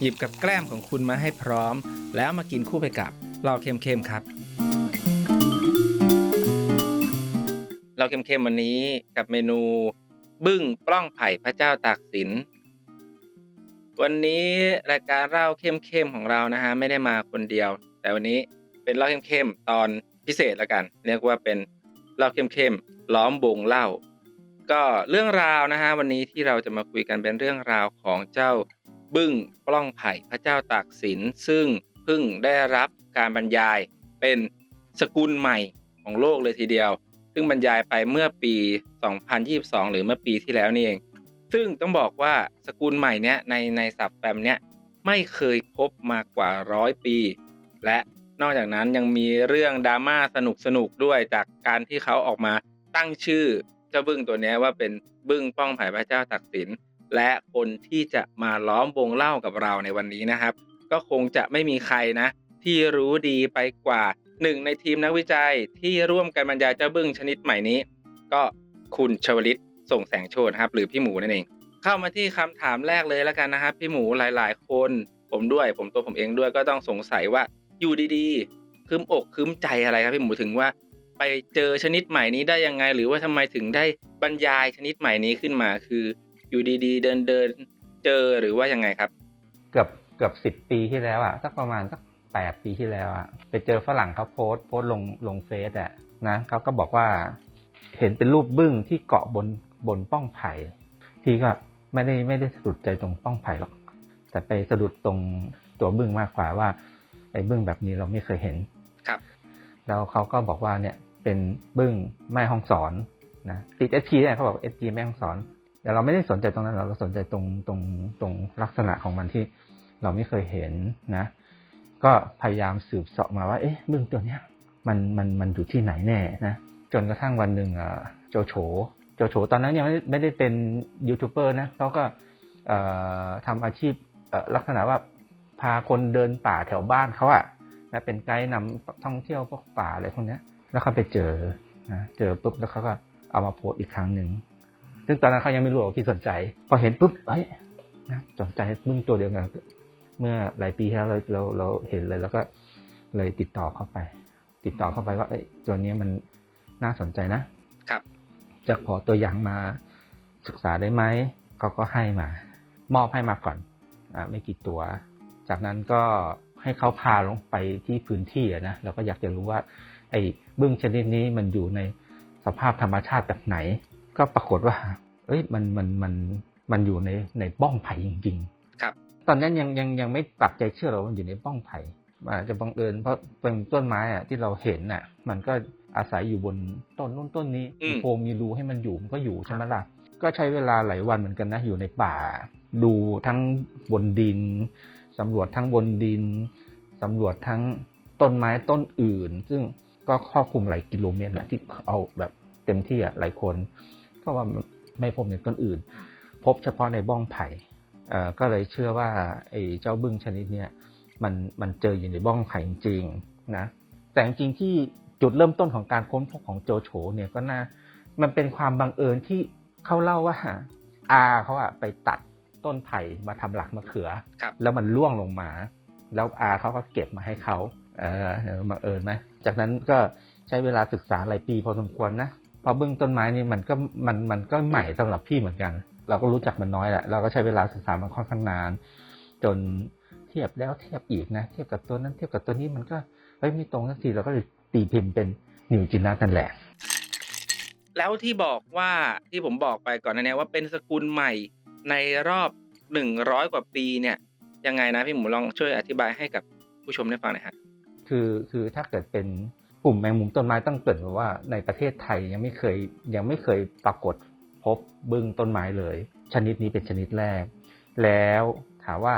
หยิบกับแกล้มของคุณมาให้พร้อม แล้วมากินคู่ไปกับเราเค็มๆครับ เราเค็มๆวันนี้กับเมนู บึ้งปล้องไผ่พระเจ้าตากสิน วันนี้รายการเล่าเข้มๆของเรานะฮะไม่ได้มาคนเดียว แต่วันนี้เป็นเล่าเข้มๆตอนพิเศษละกัน เรียกว่าเป็นเล่าเข้มๆล้อมวงเล่า ก็เรื่องราวนะฮะวันนี้ที่เราจะมาคุยกันเป็นเรื่องราวของเจ้า บึ้งปล้องไผ่พระเจ้าตากสิน ซึ่งเพิ่งได้รับการบรรยายเป็นสกุลใหม่ของโลกเลยทีเดียว ซึ่งบรรยายไปเมื่อปี 2022 หรือเมื่อปีที่แล้วนี่เอง ซึ่งต้องบอกว่าสกุลใหม่เนี้ยในในศัพท์แปมเนี้ยไม่เคยพบมากว่าร้อยปี และนอกจากนั้นยังมีเรื่องดราม่าสนุกสนุกๆด้วยจากการที่เขาออกมาตั้งชื่อเจ้าบึ้งตัวนี้ว่าเป็นบึ้งป้องไผ่พระเจ้าตักสิน และคนที่จะมาล้อมวงเล่ากับเราในวันนี้นะครับ ก็คงจะไม่มีใครนะ ที่รู้ดีไปกว่าหนึ่งในทีมนักวิจัยที่ร่วมกันบรรยายเจ้าบึ้งชนิดใหม่นี้ ก็คุณชวลิตส่งแสงโชตครับหรือพี่หมูนั่นเอง เข้ามาที่คำถามแรกเลยแล้วกันนะครับ พี่หมูหลาย ๆ คน ผมด้วยผมตัวผมเองด้วยก็ต้องสงสัยว่าอยู่ดีๆคืมอกคืมใจอะไรครับพี่หมูถึงว่า ไปเจอชนิดใหม่นี้ได้ยังไง หรือว่าทำไมถึงได้บรรยายชนิดใหม่นี้ขึ้นมาคือ อยู่ดีๆ เดินเดินๆเจอหรือว่ายังไงครับ เกือบเกือบสิบปีที่แล้วอะสักประมาณสักแปดปีที่แล้วอะไปเจอฝรั่งเขาโพสต์โพสต์ลงลงเฟซอะนะเขาก็บอกว่า เห็นเป็นรูปบึ้งที่เกาะบนบนป้องไผ่ที่ก็ไม่ได้ไม่ได้สะดุดใจตรงป้องไผ่หรอกแต่ไปสะดุดตรงตัวบึ้งมากกว่าว่าไอ้บึ้งแบบนี้เราไม่เคยเห็นครับ แล้วเขาก็บอกว่าเนี่ยเป็นบึ้งแม่ห้องสอนนะติดเอทีเนี่ยเขาบอกเอทีแม่ห้องสอน แต่เราไม่ได้สนใจตรงนั้นเราเราสนใจตรงตรงตรงลักษณะของมันที่เราไม่เคยเห็นนะ ก็พยายามสืบเสาะมาว่า เอ๊ะบึ้งตัวเนี้ยมันมันมันอยู่ที่ไหนแน่นะจนกระทั่งวันหนึ่งอะโจโฉโจโฉตอนนั้นยังไม่ได้ไม่ได้เป็นยูทูบเบอร์นะเขาก็เอ่อทำอาชีพเอ่อลักษณะว่าพาคนเดินป่าแถวบ้านเขาอะนะเป็นไกด์นำท่องเที่ยวพวกป่าอะไรพวกเนี้ยแล้วเขาไปเจอนะเจอปุ๊บแล้วเขาก็เอามาโพสอีกครั้งหนึ่ง ซึ่งตอนนั้นเขายังไม่รู้ว่าพี่สนใจ พอเห็นปุ๊บเอ้ยนะสนใจมึงตัวเดียวกันเมื่อหลายปีที่แล้วเราเราเราเห็นเลยแล้วก็เลยติดต่อเข้าไป ติดต่อเข้าไปว่าเอ้ยตัวนี้มันน่าสนใจนะครับจะขอตัวอย่างมาศึกษาได้ไหมเขาก็ให้มา มอบให้มาก่อนอ่าไม่กี่ตัว จากนั้นก็ให้เขาพาลงไปที่พื้นที่อะนะเราก็อยากจะรู้ว่า ไอ้บึ้งชนิดนี้มันอยู่ในสภาพธรรมชาติแบบไหน ก็ปรากฏว่า เอ้ยมันมันมันมันอยู่ในในบ้องไผ่จริง ๆ ครับ ตอนนั้นยังยังยังไม่ปักใจเชื่อหรอกว่ามันอยู่ในบ้องไผ่มันอาจจะบังเอิญเพราะเป็นต้นไม้อะที่เราเห็นน่ะ มันก็อาศัยอยู่บนต้นนู้นต้นนี้อืมมีโพรงมีรูให้มันอยู่มันก็อยู่ใช่ไหมล่ะก็ใช้เวลาหลายวันเหมือนกันนะอยู่ในป่า ดูทั้งบนดินสำรวจทั้งบนดินสำรวจทั้งต้นไม้ต้นอื่น ซึ่งก็ครอบคลุมหลายกิโลเมตรนะที่เอาแบบเต็มที่อะหลายคน ก็ว่าไม่พบในต้นอื่น พบเฉพาะในบ้องไผ่เอ่อก็เลยเชื่อว่าไอ้เจ้าบึ้งชนิดเนี้ยมันมันเจออยู่ในบ้องไผ่จริงๆนะแต่จริงๆที่จุดเริ่มต้นของการค้นพบของโจโฉเนี่ยก็น่ามันเป็นความบังเอิญที่เขาเล่าว่าอาเขาอะไปตัดต้นไผ่มาทำหลักมะเขือครับแล้วมันร่วงลงมา แล้วอาเขาก็เก็บมาให้เขาเออเออบังเอิญไหมจากนั้นก็ใช้เวลาศึกษาหลายปีพอสมควรนะเพราะเบื้องต้นไม้นี่มันก็มันมันก็ใหม่สำหรับพี่เหมือนกัน เราก็รู้จักมันน้อยแหละเราก็ใช้เวลาศึกษามันค่อนข้างนาน จนเทียบแล้วเทียบอีกนะเทียบกับตัวนั้นเทียบกับตัวนี้มันก็เฮ้ยไม่ตรงสักทีเราก็เลยตีพิมพ์เป็นนิวจินนากันแหละแล้วที่บอกว่าที่ผมบอกไปก่อนหนานี้ว่าเป็นสกุลใหม่ในรอบหนึ่งร้อยกว่าปีเนี่ย ยังไงนะพี่หมูลองช่วยอธิบายให้กับผู้ชมได้ฟังหน่อยฮะคือคือถ้าเกิดเป็น กลุ่มแมงมุมต้นไม้ต้องเกิดว่าในประเทศไทยยังไม่เคยยังไม่เคยปรากฏพบบึ้งต้นไม้เลย ชนิดนี้เป็นชนิดแรก แล้วถามว่า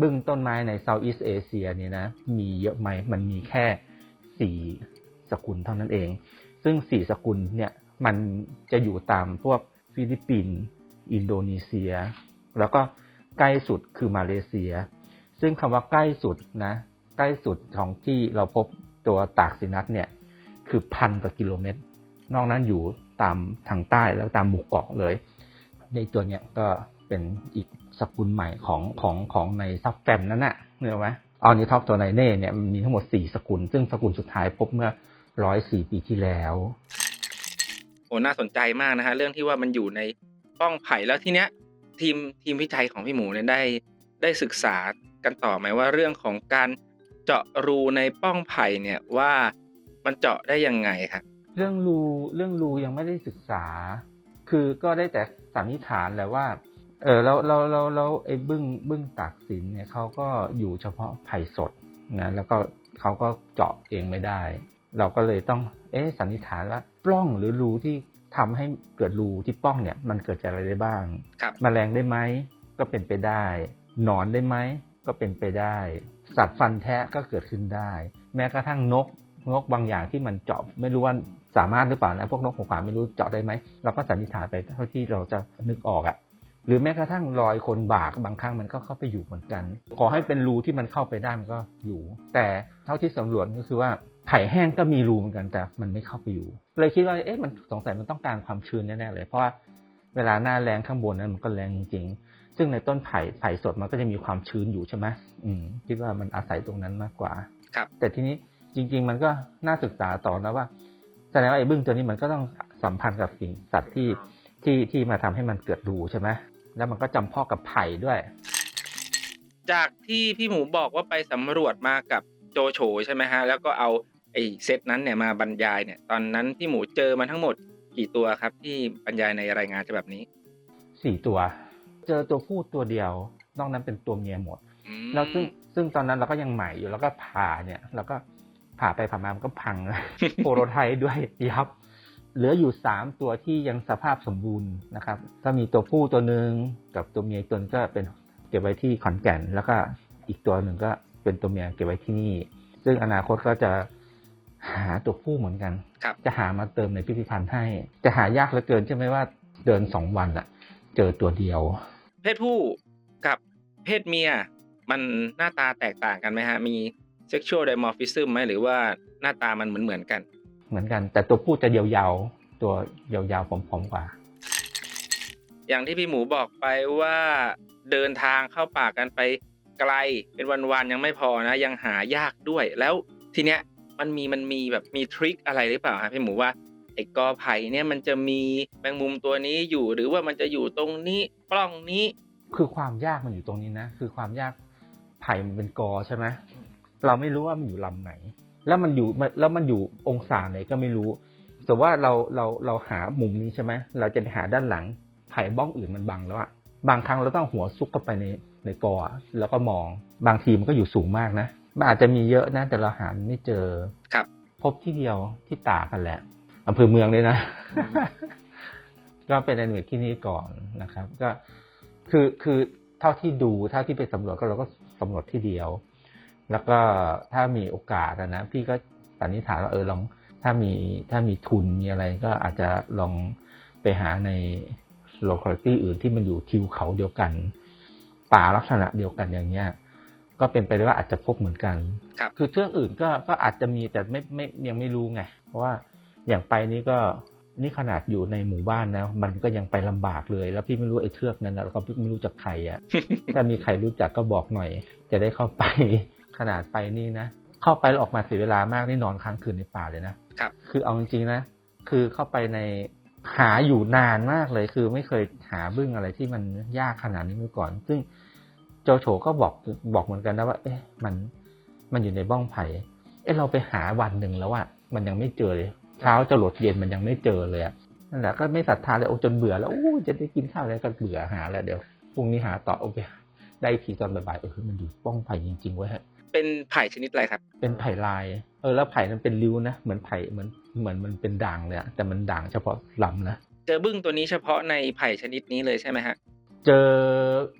บึ้งต้นไม้ในเซาท์อีสเอเชียเนี่ยนะมีเยอะไหมมันมีแค่สี่สกุลเท่านั้นเอง ซึ่งสี่สกุลเนี่ยมันจะอยู่ตามพวกฟิลิปปินส์อินโดนีเซีย แล้วก็ใกล้สุดคือมาเลเซีย ซึ่งคำว่าใกล้สุดนะใกล้สุดของที่เราพบ ตัวตากสินัทเนี่ยคือพันกว่ากิโลเมตร นอกนั้นอยู่ตามทางใต้แล้วตามหมู่เกาะเลย ในตัวเนี้ยก็เป็นอีกสกุลใหม่ของของของในซับแฟมนั้นน่ะเนกอไหมออนิทอปตัวไนเน่เนี่ยมีทั้งหมดสี่สกุล ซึ่งสกุลสุดท้ายพบเมื่อร้อยสี่ปีที่แล้ว โอ้น่าสนใจมากนะฮะ เรื่องที่ว่ามันอยู่ในป้องไผ่แล้วทีเนี้ย ทีมทีมวิจัยของพี่หมูเนี่ยได้ ได้ศึกษากันต่อไหมว่าเรื่องของการ เจาะรูในป้องไผ่เนี่ยว่ามันเจาะได้ยังไงครับ เรื่องรูเรื่องรูยังไม่ได้ศึกษา คือก็ได้แต่สันนิษฐานแหละว่า เออแล้วแล้วแล้วแล้วไอ้บึ้งบึ้งตากสินเนี่ยเขาก็อยู่เฉพาะไผ่สดนะแล้วก็เขาก็เจาะเองไม่ได้ เราก็เลยต้อง เอ๊ะสันนิษฐานว่าปล้องหรือรูที่ทำให้เกิดรูที่ปล้องเนี่ย มันเกิดจากอะไรได้บ้างครับแมลงได้ไหมก็เป็นไปได้ หนอนได้ไหมก็เป็นไปได้ สัตว์ฟันแทะก็เกิดขึ้นได้ แม้กระทั่งนกนกบางอย่างที่มันเจาะไม่รู้ว่าสามารถหรือเปล่านะพวกนกหัวขวานไม่รู้เจาะได้ไหมเราก็สันนิษฐานไปเท่าที่เราจะนึกออกอะ่ะหรือแม้กระทั่งรอยคนบากบางครั้งมันก็เข้าไปอยู่เหมือนกัน ขอให้เป็นรูที่มันเข้าไปได้มันก็อยู่ แต่เท่าที่สำรวจก็คือว่าไผ่แห้งก็มีรูเหมือนกันแต่มันไม่เข้าไปอยู่ เลยคิดว่าเอ๊ะมันสงสัยมันต้องการความชื้นแน่ๆเลย เพราะว่าเวลาหน้าแรงข้างบนนั้นมันก็แรงจริง ซึ่งในต้นไผ่ไผ่สดมันก็จะมีความชื้นอยู่ใช่ไหมอืมคิดว่ามันอาศัยตรงนั้นมากกว่า ครับ แต่ทีนี้จริง ๆ มันก็น่าศึกษาต่อนะว่าแสดงว่าไอ้บึ้งตัวนี้มันก็ต้องสัมพันธ์กับสิ่งสัตว์ที่ที่ที่มาทำให้มันเกิดรูใช่ไหมแล้วมันก็จำเพาะกับไผ่ด้วย จากที่พี่หมูบอกว่าไปสำรวจมากับโจโฉใช่ไหมฮะ แล้วก็เอาไอ้เซตนั้นเนี่ยมาบรรยายเนี่ย ตอนนั้นพี่หมูเจอมาทั้งหมดกี่ตัวครับ ที่บรรยายในรายงานฉบับนี้สี่ตัว เจอตัวผู้ตัวเดียว นอกนั้นเป็นตัวเมียหมดอืมแล้วซึ่งซึ่งตอนนั้นเราก็ยังใหม่อยู่แล้วก็ผ่าเนี่ยเราก็ผ่าไปผ่ามามันก็พังโปรโตไทป์ด้วยยับ เหลืออยู่สามตัวที่ยังสภาพสมบูรณ์นะครับ ก็มีตัวผู้ตัวหนึ่งกับตัวเมียอีกตัวหนึ่งก็เป็นเก็บไว้ที่ขอนแก่น แล้วก็อีกตัวหนึ่งก็เป็นตัวเมียเก็บไว้ที่นี่ ซึ่งอนาคตก็จะหาตัวผู้เหมือนกันครับจะหามาเติมในพิพิธภัณฑ์ให้ จะหายากเหลือเกินใช่ไหมว่าเดินสองวันอะเจอตัวเดียว เพศผู้กับเพศเมีย มันหน้าตาแตกต่างกันไหมฮะ มี sexual dimorphism ไหมหรือว่าหน้าตามันเหมือนเหมือนๆกัน เหมือนกัน แต่ตัวผู้จะยาวๆ ตัวยาวๆผอมๆกว่า อย่างที่พี่หมูบอกไปว่าเดินทางเข้าป่ากันไปไกลเป็นวันๆยังไม่พอนะ ยังหายากด้วยแล้วทีเนี้ยมันมีมันมีแบบมีทริคอะไรหรือเปล่าฮะพี่หมูว่า ไอ้กอไผ่เนี่ยมันจะมีแมงมุมตัวนี้อยู่ หรือว่ามันจะอยู่ตรงนี้ปล้องนี้ คือความยากมันอยู่ตรงนี้นะ คือความยากไผ่มันเป็นกอใช่ไหมเราไม่รู้ว่ามันอยู่ลำไหน แล้วมันอยู่แล้วมันอยู่องศาไหนก็ไม่รู้แต่ว่าเราเราเราหามุมนี้ใช่ไหมเราจะไปหาด้านหลังไผ่บ้องอื่นมันบังแล้วอะบางครั้งเราต้องหัวซุกเข้าไปในในกออะแล้วก็มองบางทีมันก็อยู่สูงมากนะมันอาจจะมีเยอะนะแต่เราหาไม่เจอครับ พบที่เดียวที่ตากกันแหละ อำเภอเมืองเลยนะ ก็เป็นอันหนึ่งที่นี่ก่อนนะครับ ก็คือคือเท่าที่ดูเท่าที่ไปสำรวจก็เราก็สำรวจที่เดียว แล้วก็ถ้ามีโอกาสอะนะพี่ก็สันนิษฐานว่าเออลองถ้ามีถ้ามีทุนมีอะไรก็อาจจะลองไปหาใน locality อื่นที่มันอยู่ทิวเขาเดียวกัน ป่าลักษณะเดียวกันอย่างเงี้ยก็เป็นไปได้ว่าอาจจะพบเหมือนกัน ครับ คือเชือกอื่นก็ก็อาจจะมีแต่ไม่ไม่ยังไม่รู้ไง เพราะว่า อย่างไปนี่ก็นี่ขนาดอยู่ในหมู่บ้านนะ มันก็ยังไปลำบากเลย แล้วพี่ไม่รู้ไอ้เชือกนั้นนะเราก็ไม่รู้จักใครอะ่ะถ้ามีใครรู้จักก็บอกหน่อย จะได้เข้าไปขนาดไปนี่นะเข้าไปแล้วออกมาเสียเวลามากนี่นอนค้างคืนในป่าเลยนะครับ คือเอาจริงๆนะ คือเข้าไปในหาอยู่นานมากเลย คือไม่เคยหาบึ้งอะไรที่มันยากขนาดนี้มาก่อน ซึ่งโจโฉก็บอกบอกเหมือนกันนะว่า เอ๊ะมันมันอยู่ในบ้องไผ่เอ๊ะเราไปหาวันหนึ่งแล้วอะมันยังไม่เจอเลย เช้าจะหลดเย็นมันยังไม่เจอเลยอะนั่นแหละก็ไม่ศรัทธาเลยโอ้จนเบื่อแล้วโอ้จะได้กินข้าวแล้วก็เบื่อหาแล้วเดี๋ยวพรุ่งนี้หาต่อโอเคได้อีกทีตอนบ่ายๆเออมันอยู่บ้องไผ่จริงๆเว้ยเป็นไผ่ชนิดอะไรครับ เป็นไผ่ลาย เออแล้วไผ่นั้นเป็นริ้วนะเหมือนไผ่เหมือนเหมือนมันเป็นด่างเลยอะแต่มันด่างเฉพาะลำนะเจอบึ้งตัวนี้เฉพาะในไผ่ชนิดนี้เลยใช่ไหมฮะเจอ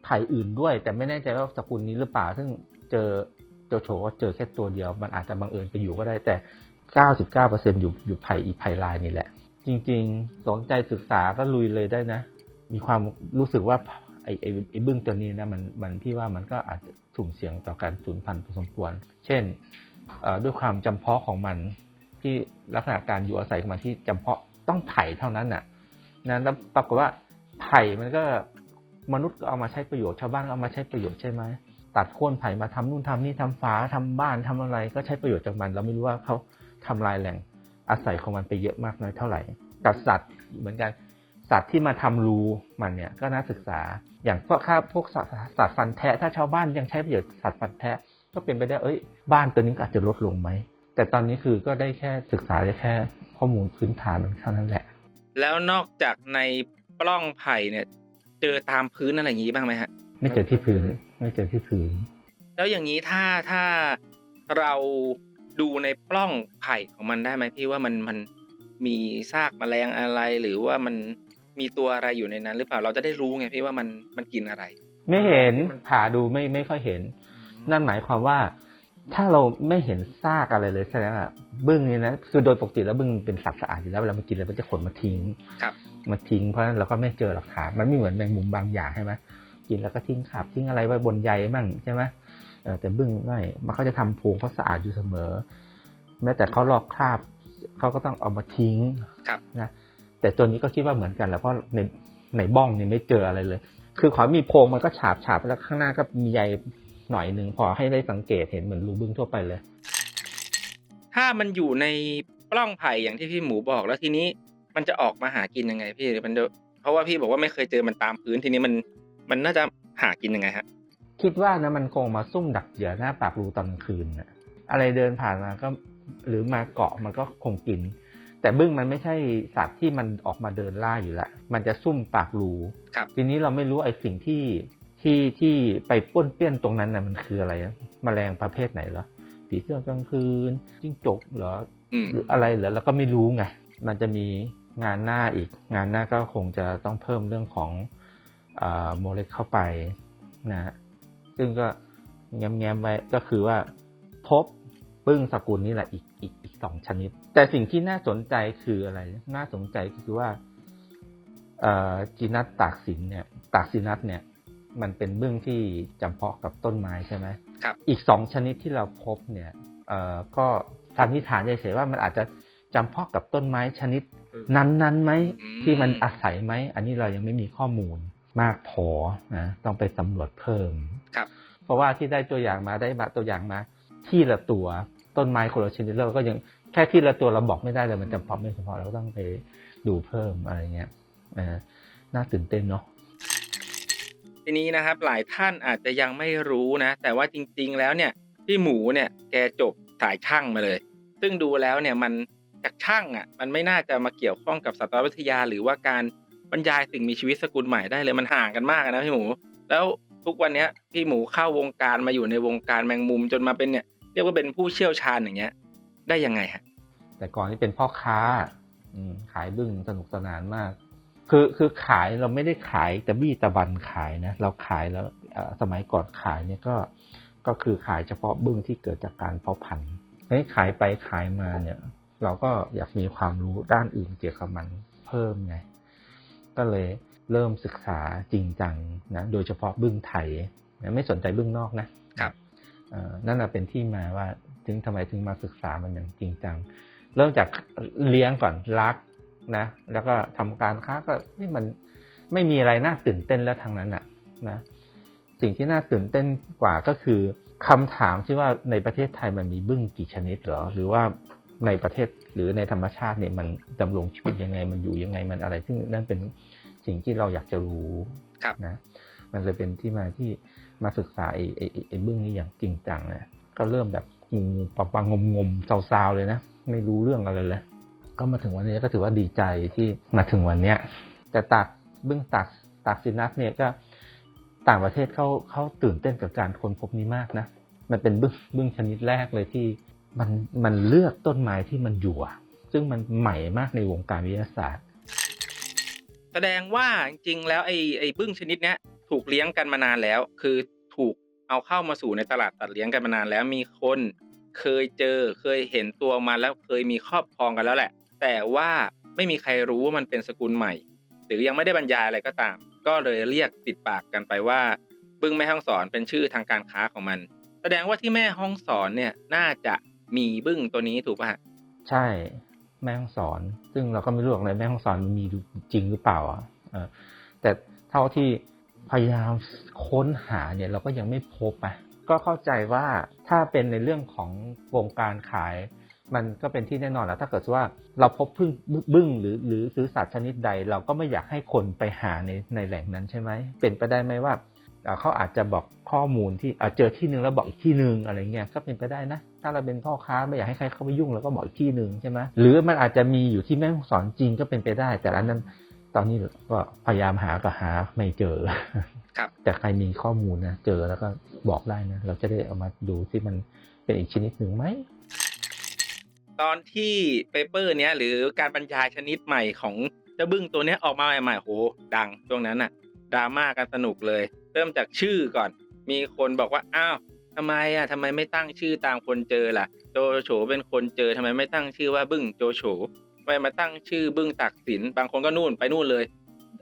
ไผ่อื่นด้วย แต่ไม่แน่ใจว่าสกุลนี้หรือเปล่าซึ่งเจอโจโฉก็เจอแค่ตัวเดียว มันอาจจะบังเอิญไปอยู่ก็ได้แต่ 99%อยู่อยู่ไผ่อีไผ่ลายนี่แหละ จริง ๆ สนใจศึกษาก็ลุยเลยได้นะ มีความรู้สึกว่าไอ้ไอ้ไอ้บึ้งตัวนี้นะมันมันพี่ว่ามันก็อาจจะสุ่มเสี่ยงต่อการสูญพันธุ์พอสมควร เช่นด้วยความจำเพาะของมันที่ลักษณะการอยู่อาศัยของมันที่จำเพาะต้องไผ่เท่านั้นน่ะนะแล้วปรากฏว่าไผ่มันก็มนุษย์ก็เอามาใช้ประโยชน์ชาวบ้านก็เอามาใช้ประโยชน์ใช่ไหมตัดโค่นไผ่มาทำนู่นทำนี่ทำฝาทำบ้านทำอะไร ก็ใช้ประโยชน์จากมัน เราไม่รู้ว่าเขา ทำลายแหล่งอาศัยของมันไปเยอะมากน้อยเท่าไหร่กับสัตว์เหมือนกัน สัตว์ที่มาทำรูมันเนี่ยก็น่าศึกษา อย่างพวกข้าพวกสัตว์สัตว์ฟันแทะถ้าชาวบ้านยังใช้ประโยชน์สัตว์ฟันแทะก็เป็นไปได้เอ้ย บ้านตัวนี้ก็อาจจะลดลงไหม แต่ตอนนี้คือก็ได้แค่ศึกษาได้แค่ข้อมูลพื้นฐานมันเท่านั้นแหละ แล้วนอกจากในปล้องไผ่เนี่ย เจอตามพื้นอะไรอย่างนี้บ้างไหมฮะ ไม่เจอที่พื้น ไม่เจอที่พื้น แล้วอย่างนี้ถ้าถ้าเรา ดูในปล้องไผ่ของมันได้ไหมพี่ว่ามันมันมีซากแมลงอะไร หรือว่ามันมีตัวอะไรอยู่ในนั้น หรือเปล่าเราจะได้รู้ไงพี่ว่ามันมันกินอะไร ไม่เห็นผ่าดูไม่ไม่ค่อยเห็น นั่นหมายความว่า ถ้าเราไม่เห็นซากอะไรเลยแสดงว่าบึ้งนี่นะคือโดยปกติแล้วบึ้งเป็นสัตว์สะอาดอยู่แล้วเวลามันกินแล้วมันจะขนมาทิ้งครับมาทิ้งเพราะฉะนั้นเราก็ไม่เจอหลักฐานมันไม่เหมือนแมงมุมบางอย่างใช่ไหมกินแล้วก็ทิ้งขาบทิ้งอะไรไว้บนใยมั่งใช่ไหมเออ แต่บึ้งไม่มันเขาจะทำโพรงเขาสะอาดอยู่เสมอ แม้แต่เขาลอกคราบเขาก็ต้องเอามาทิ้งครับนะแต่ตัวนี้ก็คิดว่าเหมือนกันแหละเพราะในในบ้องเนี่ยไม่เจออะไรเลย คือขอมีโพรงมันก็ฉาบฉาบแล้วข้างหน้าก็มีใยหน่อยหนึ่งพอให้ได้สังเกตเห็นเหมือนรูบึ้งทั่วไปเลย ถ้ามันอยู่ในปล้องไผ่อย่างที่พี่หมูบอกแล้วทีนี้มันจะออกมาหากินยังไงพี่มันจะเพราะว่าพี่บอกว่าไม่เคยเจอมันตามพื้นทีนี้มันมันน่าจะหากินยังไงฮะ คิดว่านะมันคงมาซุ่มดักเหยื่อหน้าปากรูตอนกลางคืนนะอะไรเดินผ่านมาก็หรือมาเกาะมันก็คงกิน แต่บึ้งมันไม่ใช่สัตว์ที่มันออกมาเดินล่าอยู่แล้วมันจะซุ่มปากรูครับทีนี้เราไม่รู้ไอ้สิ่งที่ที่ที่ไปป้วนเปี้ยนตรงนั้นนะมันคืออะไรนะแมลงประเภทไหนเหรอผีเสื้อกลางคืนจิ้งจกเหรออืมหรืออะไรเหรอเราก็ไม่รู้ไงมันจะมีงานหน้าอีก งานหน้าก็คงจะต้องเพิ่มเรื่องของอาโมเลกเข้าไปนะฮะ ซึ่งก็แง้มๆไว้ก็คือว่าพบปึ้งสกุลนี่แหละอีกอีกอีกสองชนิด แต่สิ่งที่น่าสนใจคืออะไร น่าสนใจก็คือว่าเอ่อจีนัสตากสินเนี่ย ตากสินัสเนี่ย มันเป็นบึ้งที่จำเพาะกับต้นไม้ใช่ไหมครับ อีกสองชนิดที่เราพบเนี่ยเอ่อก็สันนิษฐานเฉยๆว่ามันอาจจะจำเพาะกับต้นไม้ชนิด นั้นๆไหมอืมที่มันอาศัยไหม อันนี้เรายังไม่มีข้อมูลมากพอนะต้องไปสำรวจเพิ่มครับ เพราะว่าที่ได้ตัวอย่างมาได้มาตัวอย่างมาที่ละตัวต้นไม้คนละชนิดเราก็ยังแค่ที่ละตัวเราบอกไม่ได้เลยมันจำเพาะไม่เฉพาะเราต้องไปดูเพิ่มอะไรเงี้ยน่าตื่นเต้นเนาะทีนี้นะครับหลายท่านอาจจะยังไม่รู้นะ แต่ว่าจริง ๆ แล้วเนี่ยพี่หมูเนี่ยแกจบสายช่างมาเลย ซึ่งดูแล้วเนี่ยมันจากช่างอะมันไม่น่าจะมาเกี่ยวข้องกับสัตววิทยา หรือว่าการบรรยายสิ่งมีชีวิตสกุลใหม่ได้เลยมันห่างกันมากนะพี่หมู แล้ว ทุกวันเนี้ยพี่หมูเข้าวงการมาอยู่ในวงการแมงมุมจนมาเป็นเนี่ยเรียกว่าเป็นผู้เชี่ยวชาญอย่างเงี้ย ได้ยังไงฮะแต่ก่อนนี่เป็นพ่อค้า อืมขายบึ้งสนุกสนานมาก คือคือขายเราไม่ได้ขายแต่บี้ตะบันขายนะเราขายแล้วสมัยก่อนขายเนี่ยก็ก็คือขายเฉพาะบึ้งที่เกิดจากการเพาะพันธุ์ขายไปขายมาเนี่ย เราก็อยากมีความรู้ด้านอื่นเกี่ยวกับมันเพิ่มไงก็เลย เริ่มศึกษาจริงจังนะโดยเฉพาะบึ้งไทยนะไม่สนใจบึ้งนอกนะครับเอ่อนั่นนะเป็นที่มาว่าถึงทำไมถึงมาศึกษามันอย่างจริงจัง เริ่มจากเลี้ยงก่อนรักนะ แล้วก็ทำการค้าก็นี่มันไม่มีอะไรน่าตื่นเต้นแล้วทางนั้นอะนะสิ่งที่น่าตื่นเต้นกว่าก็คือคำถามที่ว่าในประเทศไทยมันมีบึ้งกี่ชนิดเหรอ หรือว่าในประเทศหรือในธรรมชาติเนี่ยมันดำรงชีวิตยังไงมันอยู่ยังไงมันอะไร ซึ่งนั่นเป็น สิ่งที่เราอยากจะรู้ครับนะ มันเลยเป็นที่มาที่มาศึกษาไอ้ไอ้ไอ้ไอ้บึ้งนี้อย่างจริงจังนะก็เริ่มแบบงูปะปังงมงมๆซาวๆเลยนะไม่รู้เรื่องอะไรเลยก็มาถึงวันนี้ก็ถือว่าดีใจที่มาถึงวันเนี้ยแต่ตากบึ้งตากตากซินัสเนี่ยก็ต่างประเทศเขาเขาตื่นเต้นกับการค้นพบนี้มากนะ มันเป็นบึ้งบึ้งชนิดแรกเลยที่มันมันเลือกต้นไม้ที่มันอยู่อะซึ่งมันใหม่มากในวงการวิทยาศาสตร์ แสดงว่าจริงๆแล้วไอ้ไอ้บึ้งชนิดเนี้ยถูกเลี้ยงกันมานานแล้ว คือถูกเอาเข้ามาสู่ในตลาดตัดเลี้ยงกันมานานแล้วมีคนเคยเจอเคยเห็นตัวมันแล้วเคยมีครอบครองกันแล้วแหละ แต่ว่าไม่มีใครรู้ว่ามันเป็นสกุลใหม่ หรือยังไม่ได้บรรยายอะไรก็ตาม ก็เลยเรียกติดปากกันไปว่า บึ้งแม่ห้องสอนเป็นชื่อทางการค้าของมัน แสดงว่าที่แม่ห้องสอนเนี่ยน่าจะมีบึ้งตัวนี้ถูกป่ะใช่ แม่ห้องสอน ซึ่งเราก็ไม่รู้หรอกเลยแม่ห้องสอนมันมีจริงหรือเปล่าอะแต่เท่าที่พยายามค้นหาเนี่ยเราก็ยังไม่พบอะก็เข้าใจว่าถ้าเป็นในเรื่องของวงการขาย มันก็เป็นที่แน่นอนแล้วถ้าเกิดว่าเราพบพึ่งบึ้งหรือหรือหรือสัตว์ชนิดใด เราก็ไม่อยากให้คนไปหาในในแหล่งนั้นใช่ไหมเป็นไปได้ไหมว่าเขาอาจจะบอกข้อมูลที่เจอที่หนึ่งแล้วบอกอีกที่หนึ่งอะไรเงี้ยก็เป็นไปได้นะ ถ้าเราเป็นพ่อค้าไม่อยากให้ใครเข้าไปยุ่งเราก็บอกอีกที่หนึ่งใช่ไหมหรือมันอาจจะมีอยู่ที่แม่ฮ่องสอนจริงก็เป็นไปได้ แต่อันนั้นตอนนี้ก็พยายามหาก็หาไม่เจอครับแต่ใครมีข้อมูลนะเจอแล้วก็บอกได้นะ เราจะได้เอามาดูที่มันเป็นอีกชนิดหนึ่งไหมตอนที่เปเปอร์เนี้ยหรือการบรรยายชนิดใหม่ของเจ้าบึ้งตัวเนี้ยออกมาใหม่ๆโหดังช่วงนั้นน่ะดราม่ากันสนุกเลย เริ่มจากชื่อก่อน มีคนบอกว่าอ้าว ทำไมอะทำไมไม่ตั้งชื่อตามคนเจอล่ะ โจโฉเป็นคนเจอทำไมไม่ตั้งชื่อว่าบึ้งโจโฉไมมาตั้งชื่อบึ้งตักสินบางคนก็นู่นไปนู่นเลย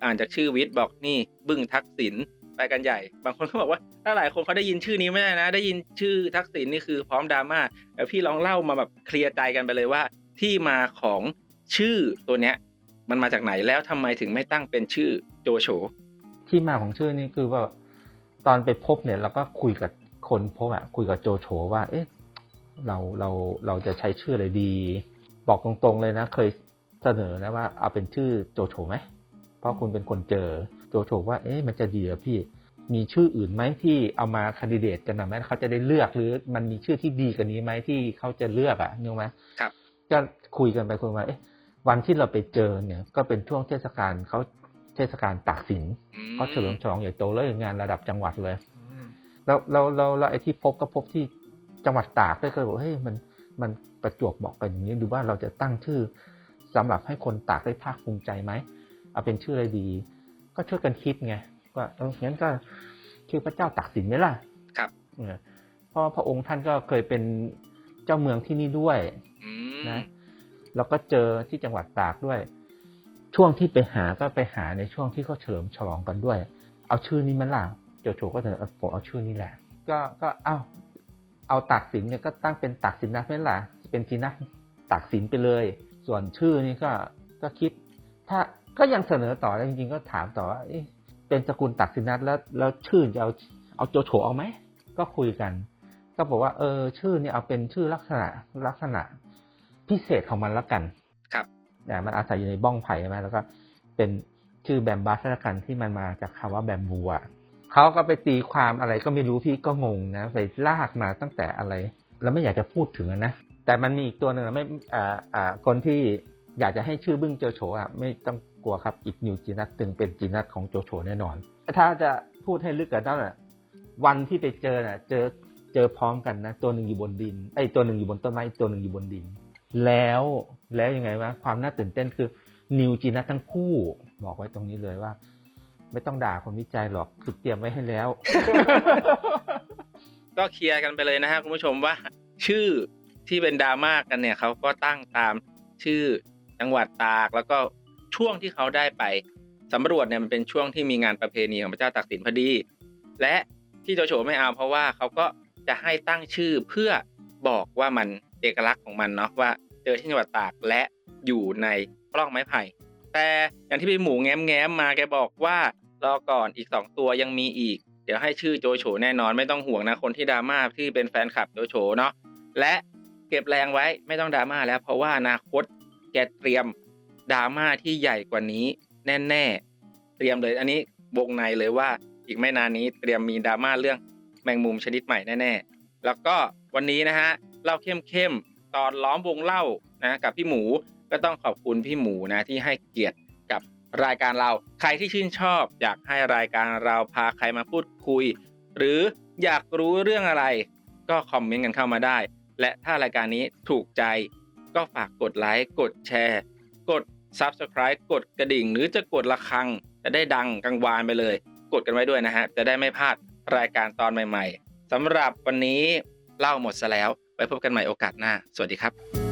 อ่านจากชื่อวิทย์บอกนี่บึ้งทักษิณไปกันใหญ่ บางคนก็บอกว่าถ้าหลายคนเขาได้ยินชื่อนี้ไม่ได้นะ ได้ยินชื่อทักษิณนี่คือพร้อมดราม่าแต่พี่ลองเล่ามาแบบเคลียร์ใจกันไปเลยว่า ที่มาของชื่อตัวเนี้ย มันมาจากไหนแล้วทำไมถึงไม่ตั้งเป็นชื่อโจโฉที่มาของชื่อนี่คือว่าตอนไปพบเนี่ยเราก็คุยกับ คนพบอะคุยกับโจโฉว่า เอ๊ะเราเราเราจะใช้ชื่ออะไรดี บอกตรงๆเลยนะ เคยเสนอนะว่า เอาเป็นชื่อโจโฉไหมเพราะคุณเป็นคนเจอโจโฉว่า เอ๊ะมันจะดีเหรอพี่ มีชื่ออื่นไหมที่เอามาคันดิเดตกันหน่อยไหมเขาจะได้เลือกหรือ มันมีชื่อที่ดีกว่านี้ไหมที่เขาจะเลือกอะนึกไหมครับก็คุยกันไปคุยมาเอ๊ะวันที่เราไปเจอเนี่ย ก็เป็นช่วงเทศกาลเขาเทศกาลตากสินเขาเฉลิมฉลองใหญ่โตเลยงานระดับจังหวัดเลย แล้วเราเราเราไอ้ที่พบก็พบที่จังหวัดตากด้วยก็เลยบอกเฮ้ยมันมันประจวบบอกกันอย่างนี้ดูว่าเราจะตั้งชื่อสำหรับให้คนตากได้ภาคภูมิใจไหมเอาเป็นชื่ออะไรดี ก็ช่วยกันคิดไงว่าเอองั้นก็ชื่อพระเจ้าตากสินไหมล่ะครับเออเพราะพระองค์ท่านก็เคยเป็นเจ้าเมืองที่นี่ด้วยอืมนะแล้วก็เจอที่จังหวัดตากด้วย ช่วงที่ไปหาก็ไปหาในช่วงที่เขาเฉลิมฉลองกันด้วย เอาชื่อนี้มันล่ะ โจโฉก็เถอะผมเอาชื่อนี้แหละ ก็ก็เอาเอาตากสินเนี่ยก็ตั้งเป็นตากสินนักไม่ล่ะเป็นสินนักตากสินไปเลย ส่วนชื่อนี่ก็ก็คิด ถ้าก็ยังเสนอต่อแล้วจริงๆก็ถามต่อว่าเอ๊ะเป็นสกุลตักสินนัทแล้วแล้วชื่อจะเอาเอาโจโฉเอาไหมก็คุยกัน ก็บอกว่า เออ ชื่อเนี่ยเอาเป็นชื่อลักษณะลักษณะพิเศษของมันละกัน ครับเนี่ยมันอาศัยอยู่ในบ้องไผ่ใช่ไหมแล้วก็เป็นชื่อแบมบัสละกันที่มันมาจากคำว่าแบมบูอะ เขาก็ไปตีความอะไรก็ไม่รู้พี่ก็งงนะไปลากมาตั้งแต่อะไร แล้วไม่อยากจะพูดถึงนะ แต่มันมีอีกตัวหนึ่งไม่อ่าอ่าคนที่อยากจะให้ชื่อบึ้งโจโฉอะไม่ต้องกลัวครับอีกนิวจีนัทตึงเป็นจีนัทของโจโฉแน่นอน ถ้าจะพูดให้ลึกกว่านั้นอะวันที่ไปเจอน่ะ เจอเจอพร้อมกันนะ ตัวหนึ่งอยู่บนดินไอ้ตัวหนึ่งอยู่บนต้นไม้ตัวหนึ่งอยู่บนดิน แล้วแล้วยังไงวะความน่าตื่นเต้นคือนิวจีนัททั้งคู่ บอกไว้ตรงนี้เลยว่า ไม่ต้องด่าคนวิจัยหรอกคือเตรียมไว้ให้แล้ว ก็เคลียร์กันไปเลยนะฮะคุณผู้ชมว่า ชื่อที่เป็นดราม่ากันเนี่ยเขาก็ตั้งตามชื่อจังหวัดตาก แล้วก็ช่วงที่เขาได้ไปสำรวจเนี่ยมันเป็นช่วงที่มีงานประเพณีของพระเจ้าตากสินพอดี และที่โจโฉไม่เอาเพราะว่าเขาก็จะให้ตั้งชื่อเพื่อบอกว่ามันเอกลักษณ์ของมันเนาะว่าเจอที่จังหวัดตากและอยู่ในปล้องไม้ไผ่แต่อย่างที่พี่หมูแง้มแง้มมาแกบอกว่า รอก่อนอีกสองตัวยังมีอีก เดี๋ยวให้ชื่อโจโฉแน่นอนไม่ต้องห่วงนะคนที่ดราม่าที่เป็นแฟนคลับโจโฉเนาะและเก็บแรงไว้ไม่ต้องดราม่าแล้ว เพราะว่าอนาคตแกเตรียมดราม่าที่ใหญ่กว่านี้แน่ๆ เตรียมเลยอันนี้วงในเลยว่าอีกไม่นานนี้เตรียมมีดราม่าเรื่องแมงมุมชนิดใหม่แน่ๆ แล้วก็วันนี้นะฮะเล่าเข้มๆตอนล้อมวงเล่านะกับพี่หมูก็ต้องขอบคุณพี่หมูนะที่ให้เกียรติกับ รายการเรา ใครที่ชื่นชอบ อยากให้รายการเราพาใครมาพูดคุย หรืออยากรู้เรื่องอะไร ก็คอมเมนต์กันเข้ามาได้ และถ้ารายการนี้ถูกใจ ก็ฝากกดไลค์กดแชร์ กด Subscribe กดกระดิ่ง หรือจะกดระฆัง จะได้ดังกังวานไปเลย กดกันไว้ด้วยนะฮะ จะได้ไม่พลาดรายการตอนใหม่ ๆสำหรับวันนี้เล่าหมดซะแล้ว ไว้พบกันใหม่โอกาสหน้า สวัสดีครับ